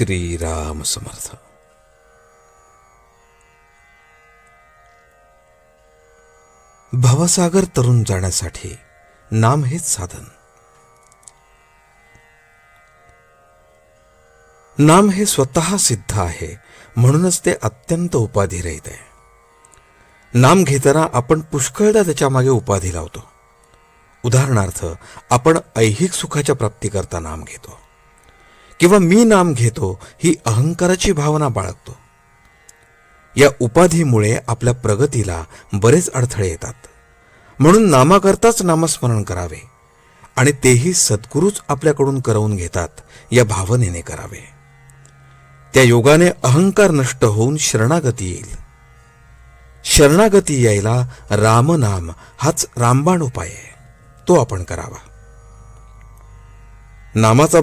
श्रीराम समर्थ। भवसागर तरुण जाण्यासाठी नाम हेच साधन। नाम हे स्वतः सिद्ध आहे म्हणूनच ते अत्यंत उपाधिरहित आहे। नाम घेताना आपण पुष्कळदा त्याच्यामागे उपाधी लावतो। उदाहरणार्थ आपण ऐहिक सुखाच्या प्राप्तीकरता नाम घेतो। किंवा मी नाम घेतो ही अहंकाराची भावना बाळगतो. या उपाधीमुळे आपल्या प्रगतीला बरेच अडथळे येतात. म्हणून नामाकरताच नामस्मरण करावे आणि तेही सद्गुरूच आपल्याकडून करवून घेतात या भावनेने करावे. त्या योगाने अहंकार नष्ट होऊन शरणागती येईल. शरणागती यायला रामनाम हाच रामबाण उपाय आहे. तो आपण करावा. नामाचा